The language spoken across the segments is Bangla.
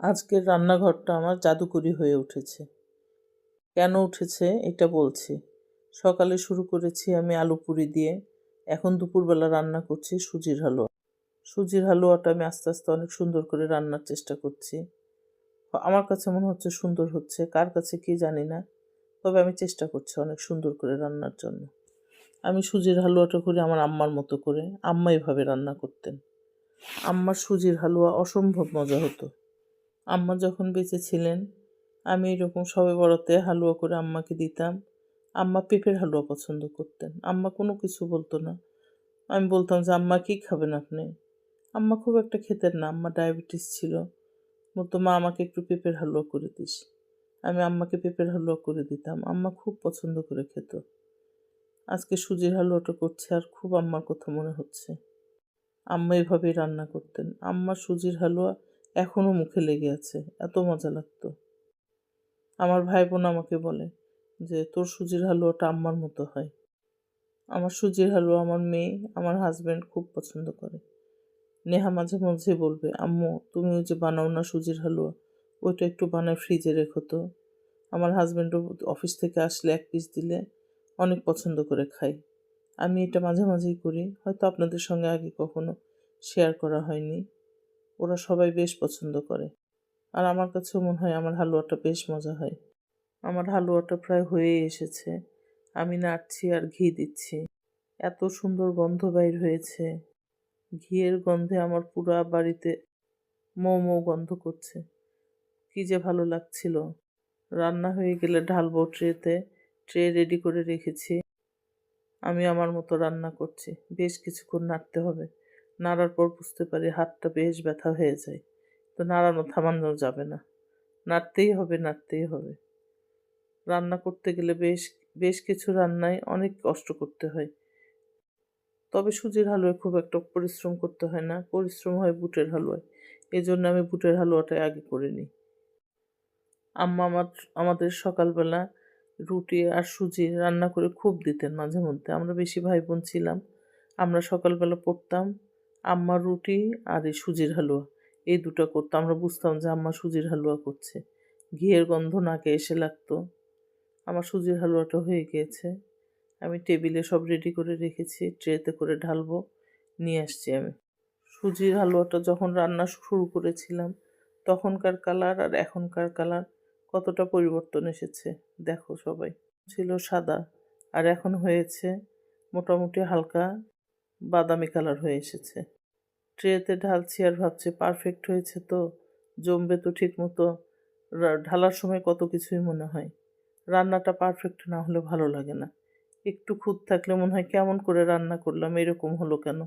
আজকের রান্নাঘরটা আমার জাদুকরি হয়ে উঠেছে। কেন উঠেছে এটা বলছি। সকালে শুরু করেছি আমি আলু পুরি দিয়ে। এখন দুপুরবেলা রান্না করছি সুজির হালুয়া। সুজির হালুয়াটা আমি আস্তে আস্তে অনেক সুন্দর করে রান্নার চেষ্টা করছি। আমার কাছে মনে হচ্ছে সুন্দর হচ্ছে, কার কাছে কি জানি না। তবে আমি চেষ্টা করছি অনেক সুন্দর করে রান্নার জন্য। আমি সুজির হালুয়াটা করি আমার আম্মার মতো করে। আম্মা এভাবে রান্না করতেন। আম্মার সুজির হালুয়া অসম্ভব মজা হতো। আম্মা যখন বেঁচে ছিলেন, আমি এরকম সবে বড়তে হালুয়া করে আম্মাকে দিতাম। আম্মা পেঁপের হালুয়া পছন্দ করতেন। আম্মা কোনো কিছু বলতো না। আমি বলতাম যে, আম্মা, কী খাবেন আপনি? আম্মা খুব একটা খেতেন না। আম্মা ডায়াবেটিস ছিল। বলতো, মা, আমাকে একটু পেঁপের হালুয়া করে দিস। আমি আম্মাকে পেঁপের হালুয়া করে দিতাম। আম্মা খুব পছন্দ করে খেত। আজকে সুজির হালুয়াটা করছে আর খুব আম্মার কথা মনে হচ্ছে। আম্মা এভাবেই রান্না করতেন। আম্মা সুজির হালুয়া এখনও মুখে লেগে আছে, এত মজা লাগতো। আমার ভাই বোন আমাকে বলে যে, তোর সুজির হালুয়াটা আম্মার মতো হয়। আমার সুজির হালুয়া আমার মেয়ে, আমার হাজব্যান্ড খুব পছন্দ করে। নেহা মাঝে মাঝে বলবে, আম্মু, তুমি ওই যে বানাও না সুজির হালুয়া, ওইটা একটু বানায় ফ্রিজে রেখো তো। আমার হাজব্যান্ডও অফিস থেকে আসলে এক পিস দিলে অনেক পছন্দ করে খাই আমি এটা মাঝে মাঝেই করি, হয়তো আপনাদের সঙ্গে আগে কখনো শেয়ার করা হয়নি। ওরা সবাই বেশ পছন্দ করে। আর আমার কাছেও মনে হয় আমার হালুয়াটা বেশ মজা হয়। আমার হালুয়াটা প্রায় হয়েই এসেছে। আমি নাড়ছি আর ঘি দিচ্ছি। এত সুন্দর গন্ধ বাইর হয়েছে। ঘিয়ের গন্ধে আমার পুরা বাড়িতে মৌ মৌ গন্ধ করছে। কী যে ভালো লাগছিল। রান্না হয়ে গেলে ঢালবো ট্রেতে। ট্রে রেডি করে রেখেছি। আমি আমার মতো রান্না করছি। বেশ কিছুক্ষণ নাড়তে হবে। নাড়ার পর বুঝতে পারি হাতটা বেশ ব্যথা হয়ে যায়। তো নাড়ানো থামানো যাবে না। নাড়তেই হবে নাড়তেই হবে। রান্না করতে গেলে বেশ বেশ কিছু রান্নায় অনেক কষ্ট করতে হয়। তবে সুজির হালুয়ায় খুব একটা পরিশ্রম করতে হয় না, পরিশ্রম হয় বুটের হালুয়ায়। এই জন্য আমি বুটের হালুয়াটাই আগে করে নিই। আম্মা আমার, আমাদের সকালবেলা রুটি আর সুজি রান্না করে খুব দিতেন মাঝে মধ্যে। আমরা বেশি ভাই বোন ছিলাম। আমরা সকালবেলা পড়তাম আম্মা রুটি আর এই সুজির হালুয়া। এই দুটো করতো। আমরা বুঝতাম যে আম্মা সুজির হালুয়া করছে। ঘিয়ের গন্ধ নাকে এসে লাগতো। আমার সুজির হালুয়াটা হয়ে গিয়েছে। আমি টেবিলে সব রেডি করে রেখেছি। ট্রেতে করে ঢালবো। নিয়ে আসছি আমি। সুজির হালুয়াটা যখন রান্না শুরু করেছিলাম, তখনকার কালার আর এখনকার কালার কতটা পরিবর্তন এসেছে, দেখো সবাই। ছিল সাদা আর এখন হয়েছে মোটামুটি হালকা বাদামি কালার হয়ে এসেছে। ট্রেতে ঢালছি আর ভাবছি পারফেক্ট হয়েছে তো, জমবে তো ঠিক মতো। ঢালার সময় কত কিছুই মনে হয়। রান্নাটা পারফেক্ট না হলে ভালো লাগে না। একটু খুঁত থাকলে মনে হয় কেমন করে রান্না করলাম, এরকম হলো কেন?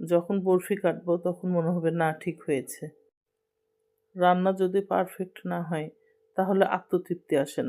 যখন বরফি কাটবো তখন মনে হবে না, ঠিক হয়েছে। রান্না যদি পারফেক্ট না হয়, তাহলে আত্মতৃপ্তি আসে না।